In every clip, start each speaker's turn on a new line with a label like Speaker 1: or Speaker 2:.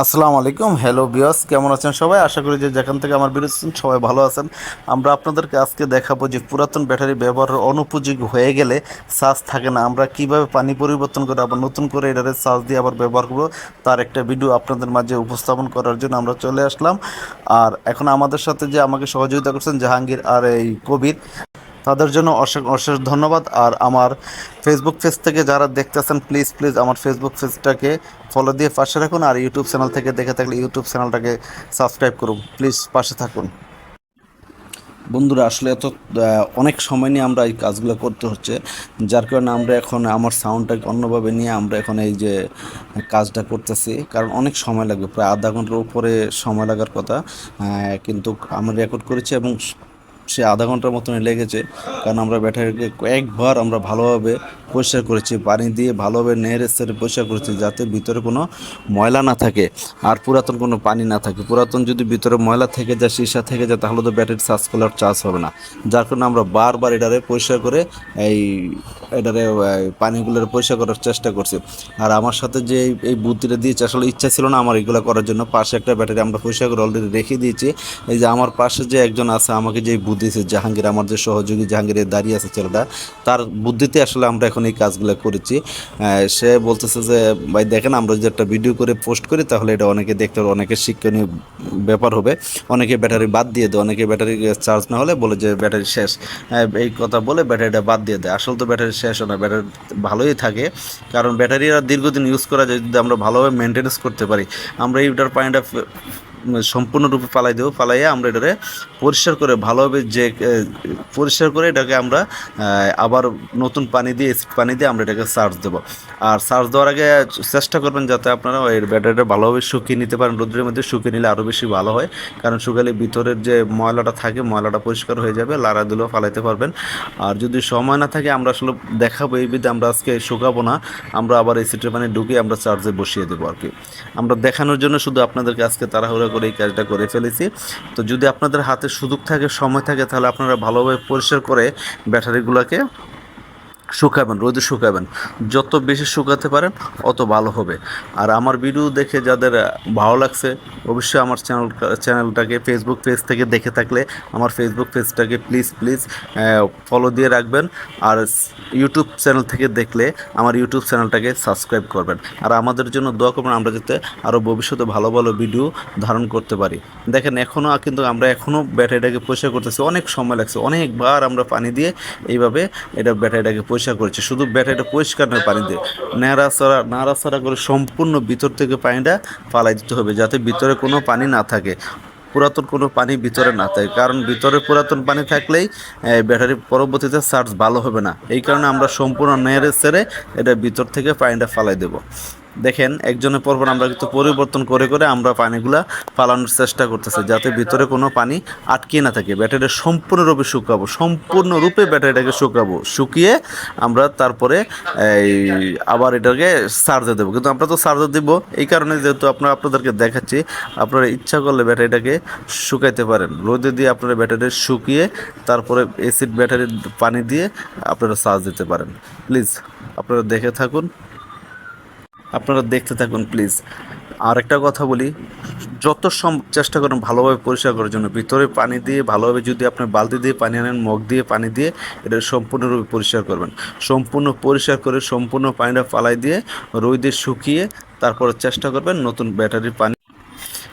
Speaker 1: আসসালামু আলাইকুম। হ্যালো বিয়স কেমন আছেন সবাই? আশা করি যে যেখান থেকে আমার বিরোধ সবাই ভালো আছেন। আমরা আপনাদেরকে আজকে দেখাবো যে পুরাতন ব্যাটারি ব্যবহারের অনুপযোগী হয়ে গেলে চার্জ থাকে না। আমরা কীভাবে পানি পরিবর্তন করে আবার নতুন করে এটারে চার্জ দিয়ে আবার ব্যবহার করব, তার একটা ভিডিও আপনাদের মাঝে উপস্থাপন করার জন্য আমরা চলে আসলাম। আর এখন আমাদের সাথে যে আমাকে সহযোগিতা করছেন জাহাঙ্গীর আর এই কবির তাদের জন্য অশেষ অশেষ ধন্যবাদ। আর আমার ফেসবুক পেজ থেকে যারা দেখতেছেন প্লিজ প্লিজ আমার ফেসবুক পেজটাকে ফলো দিয়ে পাশে রাখুন আর ইউটিউব চ্যানেল থেকে দেখে থাকলে ইউটিউব চ্যানেলটাকে সাবস্ক্রাইব করুন। প্লিজ পাশে থাকুন। বন্ধুরা, আসলে এত অনেক সময় নিয়ে আমরা এই কাজগুলো করতে হচ্ছে, যার কারণে আমরা এখন আমার সাউন্ডটাকে অন্যভাবে নিয়ে আমরা এখন এই যে কাজটা করতেছি, কারণ অনেক সময় লাগবে, প্রায় আধা ঘণ্টার উপরে সময় লাগার কথা কিন্তু আমরা রেকর্ড করেছি এবং সে আধা ঘণ্টার মতনই লেগেছে, কারণ আমরা ব্যাটারিকে কয়েকবার আমরা ভালোভাবে পরিষ্কার করেছি, পানি দিয়ে ভালোভাবে নেড়ে সেরে পরিষ্কার করেছি যাতে ভিতরে কোনো ময়লা না থাকে আর পুরাতন কোনো পানি না থাকে। পুরাতন যদি ভিতরে ময়লা থেকে যায়, সীসা থেকে যায়, তাহলে তো ব্যাটারি চার্জ করলে আর চার্জ হবে না। যার কারণে আমরা বারবার এটারে পরিষ্কার করে এই, এটারে পানিগুলোর পরিষ্কার করার চেষ্টা করছি। আর আমার সাথে যে এই- এই বুদ্ধিটা দিয়েছে, আসলে ইচ্ছা ছিল না আমার এগুলো করার জন্য। পাশে একটা ব্যাটারি আমরা পরিষ্কার করে অলরেডি রেখে দিয়েছি। এই যে আমার পাশে যে একজন আছে, আমাকে যে বুদ্ধি দিয়েছে, জাহাঙ্গীর আমার যে সহযোগী জাহাঙ্গীরের দাঁড়িয়ে আছে ছেলেটা, তার বুদ্ধিতে আসলে আমরা এখন এই কাজগুলো করেছি। সে বলতেছে যে, ভাই, দেখেন, আমরা যদি একটা ভিডিও করে পোস্ট করি, তাহলে এটা অনেকে দেখতে পারবে, অনেকে শিক্ষণীয় ব্যাপার হবে। অনেকে ব্যাটারি বাদ দিয়ে দেয়, অনেকে ব্যাটারি চার্জ না হলে বলে যে, ব্যাটারি শেষ। এই কথা বলে ব্যাটারিটা বাদ দিয়ে দেয়। আসলে তো ব্যাটারি শেষ হয় না, ব্যাটারি ভালোই থাকে। কারণ ব্যাটারি আর দীর্ঘদিন ইউজ করা যায়, যদি আমরা ভালোভাবে মেনটেন্স করতে পারি। আমরা এইটার পানিটা ফে- সম্পূর্ণরূপে ফালাই দেবো, ফালাইয়ে আমরা এটারে পরিষ্কার করে, ভালোভাবে যে পরিষ্কার করে এটাকে আমরা আবার নতুন পানি দিয়ে পানি দিয়ে আমরা এটাকে চার্জ দেবো। আর চার্জ দেওয়ার আগে চেষ্টা করবেন যাতে আপনারা ওই ব্যাটারিটা ভালোভাবে শুকিয়ে নিতে পারেন। রোদ্রের মধ্যে শুকিয়ে নিলে আরও বেশি ভালো হয়। কারণ শুকালে ভিতরের যে ময়লাটা থাকে, ময়লাটা পরিষ্কার হয়ে যাবে, লাড়া দিলেও ফালাইতে পারবেন। আর যদি সময় না থাকে, আমরা আসলে দেখাবো এই বিধে আমরা আজকে শুকাবো না। আমরা আবার এসিটের পানি ঢুকিয়ে আমরা চার্জে বসিয়ে দেবো আর কি। আমরা দেখানোর জন্য শুধু আপনাদেরকে আজকে তাড়াহুড়া করে এই কাজটা করে ফেলেছি। তো যদি আপনাদের হাতে সুযোগ থাকে, সময় থাকে, তাহলে আপনারা ভালোভাবে পরিষ্কার করে ব্যাটারিগুলোকে শুকাবেন, রোদে শুকাবেন। যত বেশি শুকাতে পারেন, অত ভালো হবে। আর আমার ভিডিও দেখে যাদের ভালো লাগছে, অবশ্যই আমার চ্যানেল চ্যানেলটাকে ফেসবুক পেজ থেকে দেখে থাকলে, আমার ফেসবুক পেজটাকে প্লিজ প্লিজ ফলো দিয়ে রাখবেন। আর ইউটিউব চ্যানেল থেকে দেখলে, আমার ইউটিউব চ্যানেলটাকে সাবস্ক্রাইব করবেন। আর আমাদের জন্য দোয়া করবেন আমরা যাতে আরও ভবিষ্যতে ভালো ভালো ভিডিও ধারণ করতে পারি। দেখেন এখনও কিন্তু আমরা এখনও ব্যাটারিটাকে পরিষ্কার করতেছি। অনেক সময় লাগছে। অনেকবার আমরা পানি দিয়ে এইভাবে এটা ব্যাটারিটাকে পরিষ্কার করেছি। শুধু ব্যাটারিটা পরিষ্কার নয়, পানি দিয়ে নাড়াচড়া, নাড়াচাড়া করে সম্পূর্ণ ভিতর থেকে পানিটা ফালাই দিতে হবে যাতে ভিতরে কোনো পানি না থাকে। পুরাতন কোনো পানি ভিতরে না থাকে। কারণ ভিতরে পুরাতন পানি থাকলেই ব্যাটারি পরবর্তীতে চার্জ ভালো হবে না। এই কারণে আমরা সম্পূর্ণ নেড়ে সেরে এটা ভিতর থেকে পানিটা ফালাই দেবো। দেখেন, একজনের পর পর আমরা কিন্তু পরিবর্তন করে করে আমরা পানিগুলা ফালানোর চেষ্টা করতেছি, যাতে ভিতরে কোনো পানি আটকে না থাকে। ব্যাটারিটা সম্পূর্ণরূপে শুকাবো, সম্পূর্ণরূপে ব্যাটারিটাকে শুকাবো। শুকিয়ে আমরা তারপরে এই আবার এটাকে চার্জে দেবো। কিন্তু আমরা তো চার্জে দেব, এই কারণে যেহেতু আপনারা আপনাদেরকে দেখাচ্ছি, আপনারা ইচ্ছা করলে ব্যাটারিটাকে শুকাইতে পারেন। রোদে দিয়ে আপনারা ব্যাটারি শুকিয়ে তারপরে এসিড ব্যাটারির পানি দিয়ে আপনারা চার্জ দিতে পারেন। প্লিজ আপনারা দেখে থাকুন। আপনারা দেখতে থাকুন প্লিজ আর একটা কথা বলি, যত সম চেষ্টা করেন ভালোভাবে পরিষ্কার করার জন্য। ভিতরে পানি দিয়ে, ভালোভাবে যদি আপনি বালতি দিয়ে পানি আনেন, মগ দিয়ে পানি দিয়ে, এটা সম্পূর্ণরূপে পরিষ্কার করবেন। সম্পূর্ণ পরিষ্কার করে সম্পূর্ণ পানিটা ফালাই দিয়ে, রোদে শুকিয়ে তারপরে চেষ্টা করবেন নতুন ব্যাটারির পানি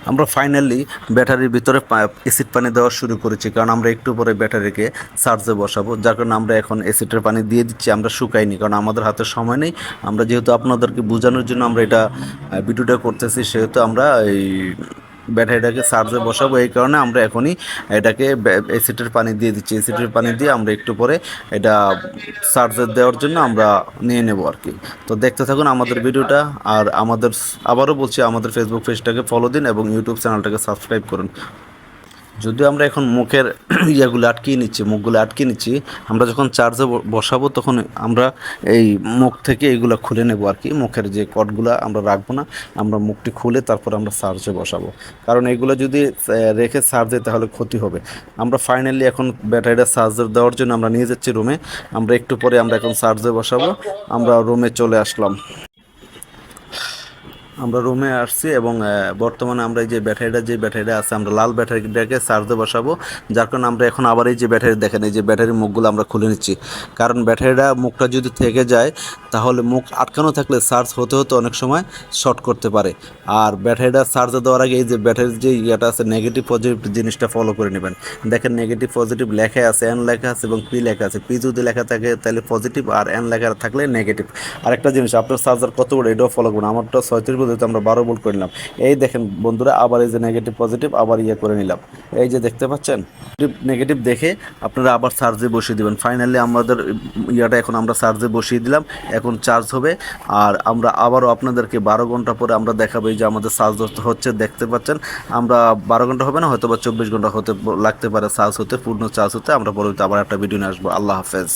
Speaker 1: আমরা ফাইনালি ব্যাটারির ভিতরে অ্যাসিড পানি দেওয়া শুরু করেছি, কারণ আমরা একটু পরে ব্যাটারিকে চার্জে বসাবো, যার কারণে আমরা এখন অ্যাসিডের পানি দিয়ে দিচ্ছি, আমরা শুকাইনি, কারণ আমাদের হাতে সময় নেই। আমরা যেহেতু আপনাদেরকে বোঝানোর জন্য আমরা এটা ভিডিওটা করতেছি, সেহেতু আমরা এই ব্যাটারিটাকে চার্জে বসাবো, এই কারণে আমরা এখনই এটাকে অ্যাসিডের পানি দিয়ে দিচ্ছি। অ্যাসিডের পানি দিয়ে আমরা একটু পরে এটা চার্জে দেওয়ার জন্য আমরা নিয়ে নেব আর কি। তো দেখতে থাকুন আমাদের ভিডিওটা, আর আমাদের আবারও বলছি, আমাদের ফেসবুক পেজটাকে ফলো দিন এবং ইউটিউব চ্যানেলটাকে সাবস্ক্রাইব করুন। যদিও আমরা এখন মুখের ইয়েগুলো আটকিয়ে নিচ্ছি, মুখগুলো আটকিয়ে নিচ্ছি, আমরা যখন চার্জে বসাবো তখন আমরা এই মুখ থেকে এগুলো খুলে নেব আর কি। মুখের যে কটগুলো আমরা রাখব না, আমরা মুখটি খুলে তারপর আমরা চার্জে বসাবো। কারণ এগুলো যদি রেখে চার্জে তাহলে ক্ষতি হবে। আমরা ফাইনালি এখন ব্যাটারিটা চার্জার দেওয়ার জন্য আমরা নিয়ে যাচ্ছি রুমে। আমরা একটু পরে আমরা এখন চার্জে বসাবো। আমরা রুমে চলে আসলাম। আমরা রুমে আসছি এবং বর্তমানে আমরা এই যে ব্যাটারিটা যে ব্যাটারিটা আছে, আমরা লাল ব্যাটারিটাকে চার্জে বসাবো, যার কারণে আমরা এখন আবার এই যে ব্যাটারি দেখেন, এই যে ব্যাটারির মুখগুলো আমরা খুলে নিচ্ছি। কারণ ব্যাটারিটা মুখটা যদি থেকে যায়, তাহলে মুখ আটকানো থাকলে চার্জ হতে হতে অনেক সময় শর্ট করতে পারে। আর ব্যাটারিটা চার্জে দেওয়ার আগে এই যে ব্যাটারির যে ইয়েটা আছে নেগেটিভ পজিটিভ জিনিসটা ফলো করে নেবেন। দেখেন নেগেটিভ পজিটিভ লেখা আছে এন লেখা আছে এবং পি লেখা আছে। পি যদি লেখা থাকে, তাহলে পজিটিভ আর এন লেখা থাকলে নেগেটিভ আরেকটা জিনিস, আপনার চার্জার কত বড়, এটাও ফলো করুন। আমারটা ছয়ত্রিশ বলতে আমরা বারো ভোল্ট করে নিলাম। এই দেখেন বন্ধুরা, আবার এই যে নেগেটিভ পজিটিভ আবার ইয়ে করে নিলাম। এই যে দেখতে পাচ্ছেন নেগেটিভ দেখে আপনারা আবার চার্জে বসিয়ে দিবেন। ফাইনালি আমাদের ইয়াটা এখন আমরা চার্জে বসিয়ে দিলাম, এখন চার্জ হবে। আর আমরা আবারও আপনাদেরকে বারো ঘণ্টা পরে আমরা দেখাবো, এই যে আমাদের চার্জ হচ্ছে, দেখতে পাচ্ছেন। আমরা বারো ঘণ্টা হবে না হয়তো বা চব্বিশ ঘণ্টা হতে লাগতে পারে চার্জ হতে, পূর্ণ চার্জ হতে। আমরা পরবর্তী আবার একটা ভিডিও নিয়ে আসব। আল্লাহ হাফেজ।